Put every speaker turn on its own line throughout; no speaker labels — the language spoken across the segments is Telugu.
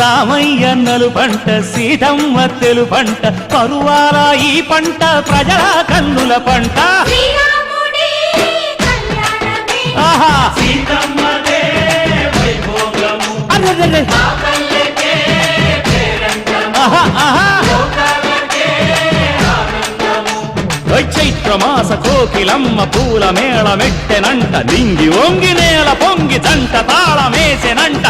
రామయ్య నలు పంట సీతమ్మ తెలు పంట పరువాల ఈ పంట ప్రజల కన్నుల పంట. ఆహా!
సీతమ్మదే వైభోగము.
అరెరెరె.
ఆ పల్లెకే పేరంటము.
ఆహా, ఆహా.
లోకాలకే ఆనందము.
ఓయ్ చైత్రమాస కోకిలమ్మ పూల మేళ మెట్టెనంట నింగి ఒంగి నేల పొంగి జంట తాళమేసెనంట.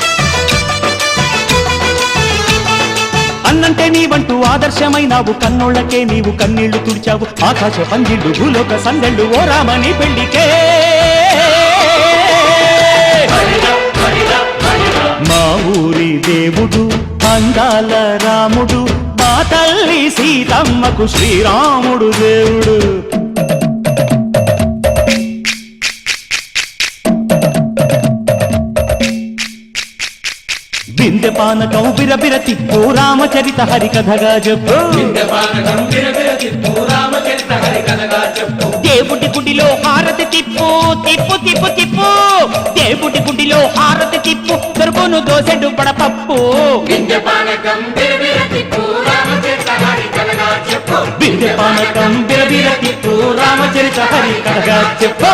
అన్నంటే నీవంటూ ఆదర్శమైనావు. కన్నోళ్ళకే నీవు కన్నీళ్ళు తుడిచావు. ఆకాశ పందిళ్ళు భూలోక సందెళ్ళు ఓ రామని పెళ్ళికే మా ఊరి దేవుడు అందాల రాముడు మా తల్లి సీతమ్మకు శ్రీరాముడు దేవుడు. పానకం బిరబిర తిప్పు రామచరిత హరికథగా చెప్పు
హరి కథగా చెప్పు.
దేవుడి గుడిలో హారతి తిప్పు తిప్పు తిప్పు తిప్పు. దేవుడి గుడిలో హారతి తిప్పు దొరుకును దోసెడు పడపప్పు.
హరి కథగా
బిందె పానకం బిరబిర తిప్పు రామచరిత హరికథగా చెప్పు.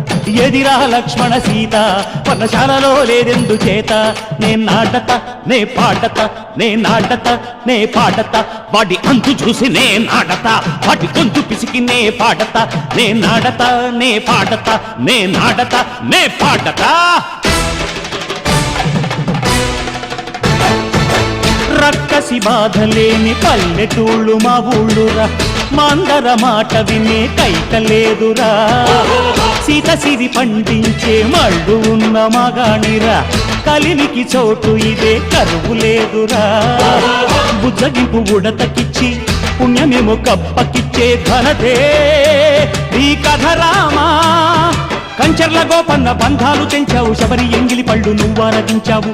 ఎదిరా లక్ష్మణ సీత పర్ణశాలలో లేదెందు చేత? నే నాటత నే పాటత నే నాటత నే పాటత. వాటి అంతు చూసి నే నాటత వాటి గొంతు పిసికి నే పాటత. నే నాటత నే పాటత నే నాటత నే పాటత. రక్కసి బాధలేని పల్లెటూళ్ళు మా ఊళ్ళురా. మాందర మాట వినే కైకలేదురా సీత సిరి పండించే మళ్ళు ఉన్న మగాణిరా. కలిమికి చోటు ఇదే కరువు లేదురా. బుజ్జగింపు ఉడతకిచ్చి పుణ్యమేమో కప్పకిచ్చే ధనదే. నీ కథ రామా కంచర్ల గోపన్న బంధాలు తెంచావు. శబరి ఎంగిలి పళ్ళు నువ్వారగించావు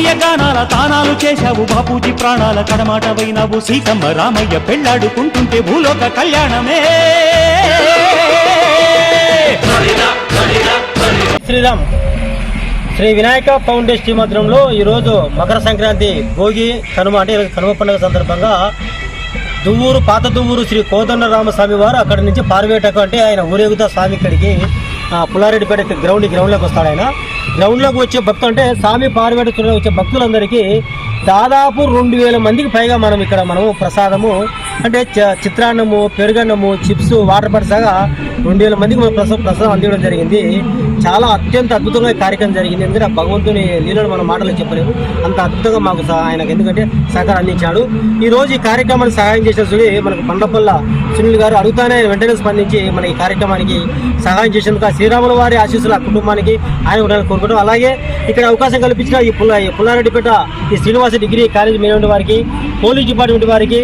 రామయ్య గానాల తానాలు చేశావు బాపూజీ ప్రాణాల కడమాట వైనావు. సీతమ్మ రామయ్య పెళ్ళాడుకుంటుంటే భూలోక కళ్యాణమే.
శ్రీరామ్ శ్రీ వినాయక ఫౌండేషన్ టీమ్ ఈరోజు మకర సంక్రాంతి భోగి కనుమ అంటే కనుమ పండుగ సందర్భంగా దువ్వూరు పాత దువ్వూరు శ్రీ కోదండరామస్వామి వారు అక్కడి నుంచి పార్వేటకు అంటే ఆయన ఊరేగుతా స్వామి ఇక్కడికి పుల్లారెడ్డిపేట గ్రౌండ్ గ్రౌండ్లోకి వస్తాడు ఆయన. గ్రౌండ్లోకి వచ్చే భక్తులు అంటే స్వామి పార్వేట చూడ వచ్చే భక్తులందరికీ దాదాపు రెండు వేల మందికి పైగా మనం ఇక్కడ మనము ప్రసాదము అంటే చ- చిత్రాన్నము పెరుగన్నము చిప్స్ వాటర్ బాటిల్ సగా రెండు వేల మందికి మనం ప్రసాదం ప్రసాదం అందించడం జరిగింది. చాలా అత్యంత అద్భుతమైన కార్యక్రమం జరిగింది. ఎందుకంటే భగవంతుని లీలను మనం మాటలు చెప్పలేము. అంత అద్భుతంగా మాకు సహ- ఆయనకు ఎందుకంటే సహకారం అందించాడు. ఈ రోజు ఈ కార్యక్రమాన్ని సహాయం చేసిన చూడి మనకు పండపల్ల సునీల్ గారు అడుగుతానే వెంటనే స్పందించి మన ఈ కార్యక్రమానికి సహాయం చేసేందుకు ఆ శ్రీరాముల వారి ఆశీస్సులు ఆ కుటుంబానికి ఆయన ఉండాలని కోరుకుంటాం అలాగే ఇక్కడ అవకాశం కల్పించిన ఈ పుల్ల ఈ పుల్లారెడ్డిపేట ఈ శ్రీనివాస డిగ్రీ కాలేజ్ మేనేజ్మెంట్ వారికి పోలీస్ డిపార్ట్మెంట్ వారికి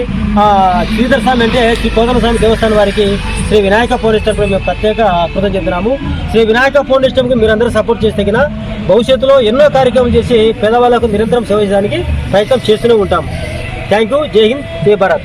శ్రీధర్ స్వామి అంటే శ్రీ కోదన స్వామి దేవస్థానం వారికి శ్రీ వినాయక ఫౌండేషన్ మేము ప్రత్యేక కృతం చెందినాము శ్రీ వినాయక ఫౌండేషన్కి మీరందరూ సపోర్ట్ చేస్తే భవిష్యత్తులో ఎన్నో కార్యక్రమాలు చేసి పేదవాళ్ళకు నిరంతరం సేవ చేయడానికి ప్రయత్నం చేస్తూనే ఉంటాం. Thank you. జై హింద్. జై భారత్.